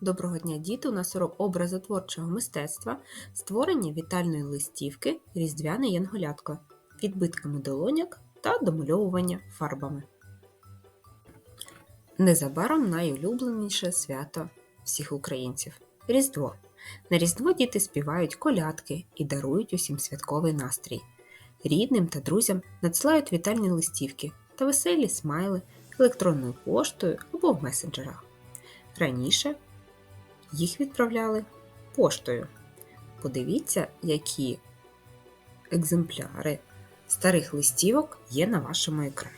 Доброго дня, діти! У нас урок образотворчого мистецтва, створення вітальної листівки, різдвяне янголятко, відбитками долоняк та домальовування фарбами. Незабаром найулюбленіше свято всіх українців Різдво. На Різдво діти співають колядки і дарують усім святковий настрій. Рідним та друзям надсилають вітальні листівки та веселі смайли електронною поштою або в месенджерах. Раніше їх відправляли поштою. Подивіться, які екземпляри старих листівок є на вашому екрані.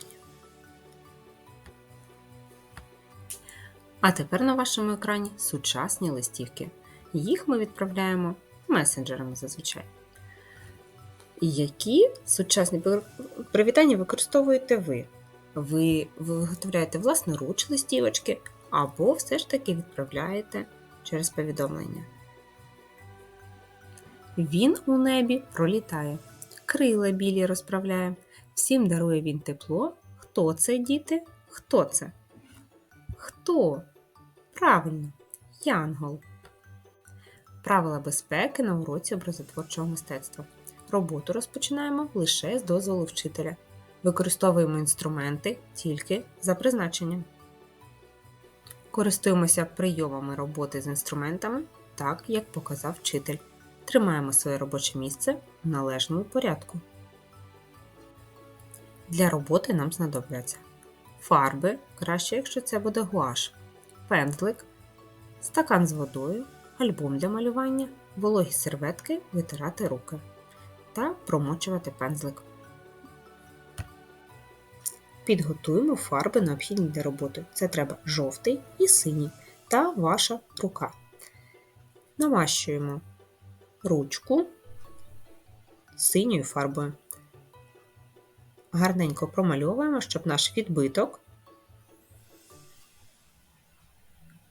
А тепер на вашому екрані сучасні листівки. Їх ми відправляємо месенджерами зазвичай. Які сучасні привітання використовуєте ви? Ви виготовляєте власноруч листівочки або все ж таки відправляєте через повідомлення. Він у небі пролітає, крила білі розправляє, всім дарує він тепло. Хто це, діти? Хто це? Хто? Правильно, Янгол. Правила безпеки на уроці образотворчого мистецтва. Роботу розпочинаємо лише з дозволу вчителя. Використовуємо інструменти тільки за призначенням. Користуємося прийомами роботи з інструментами, так як показав вчитель. Тримаємо своє робоче місце в належному порядку. Для роботи нам знадобляться фарби, краще, якщо це буде гуаш, пензлик, стакан з водою, альбом для малювання, вологі серветки витирати руки та промочувати пензлик. Підготуємо фарби необхідні для роботи. Це треба жовтий і синій та ваша рука. Намащуємо ручку синьою фарбою. Гарненько промальовуємо, щоб наш відбиток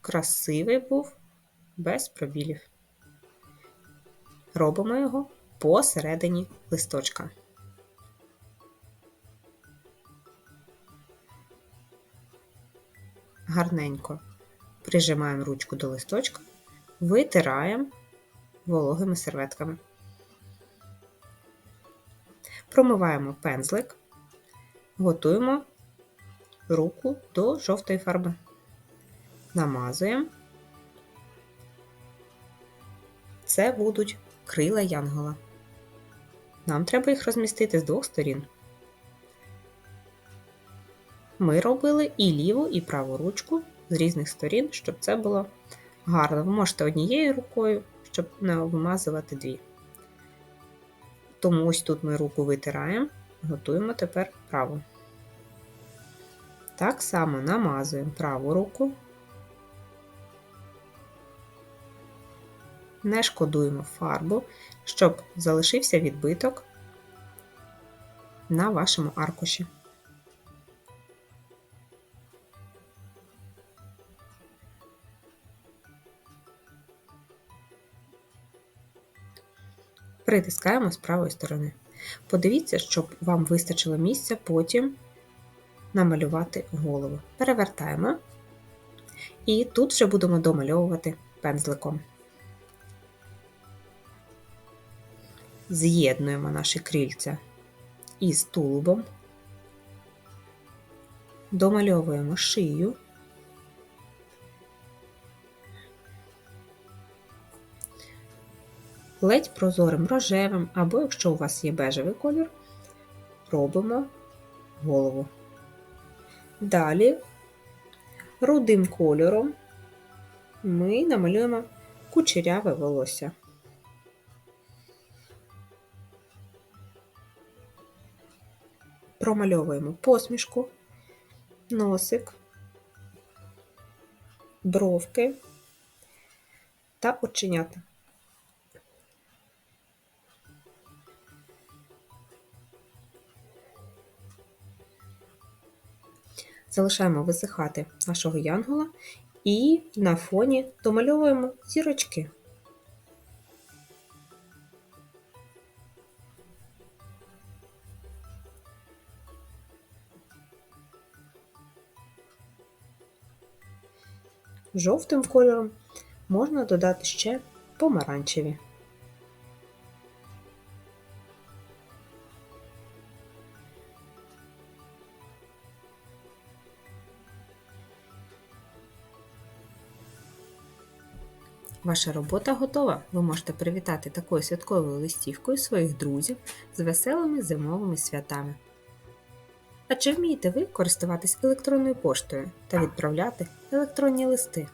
красивий був без пробілів. Робимо його посередині листочка. Гарненько прижимаємо ручку до листочка, витираємо вологими серветками. Промиваємо пензлик, готуємо руку до жовтої фарби. Намазуємо. Це будуть крила янгола. Нам треба їх розмістити з двох сторін. Ми робили і ліву, і праву ручку з різних сторін, щоб це було гарно. Ви можете однією рукою, щоб не обмазувати дві. Тому ось тут ми руку витираємо, готуємо тепер праву. Так само намазуємо праву руку, не шкодуємо фарбу, щоб залишився відбиток на вашому аркуші. Притискаємо з правої сторони. Подивіться, щоб вам вистачило місця потім намалювати голову. Перевертаємо. І тут вже будемо домальовувати пензликом. З'єднуємо наші крильця із тулубом, домальовуємо шию. Ледь прозорим рожевим, або, якщо у вас є бежевий колір, робимо голову. Далі рудим кольором ми намалюємо кучеряве волосся. Промальовуємо посмішку, носик, бровки та оченята. Залишаємо висихати нашого янгола і на фоні домальовуємо зірочки. жовтим кольором, можна додати ще помаранчеві. Ваша робота готова. Ви можете привітати такою святковою листівкою своїх друзів з веселими зимовими святами. А чи вмієте ви користуватись електронною поштою та відправляти електронні листи?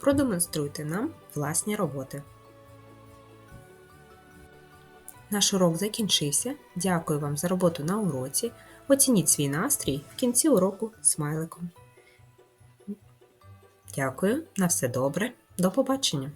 Продемонструйте нам власні роботи. Наш урок закінчився. Дякую вам за роботу на уроці. Оцініть свій настрій в кінці уроку смайликом. Дякую, на все добре. До побачення!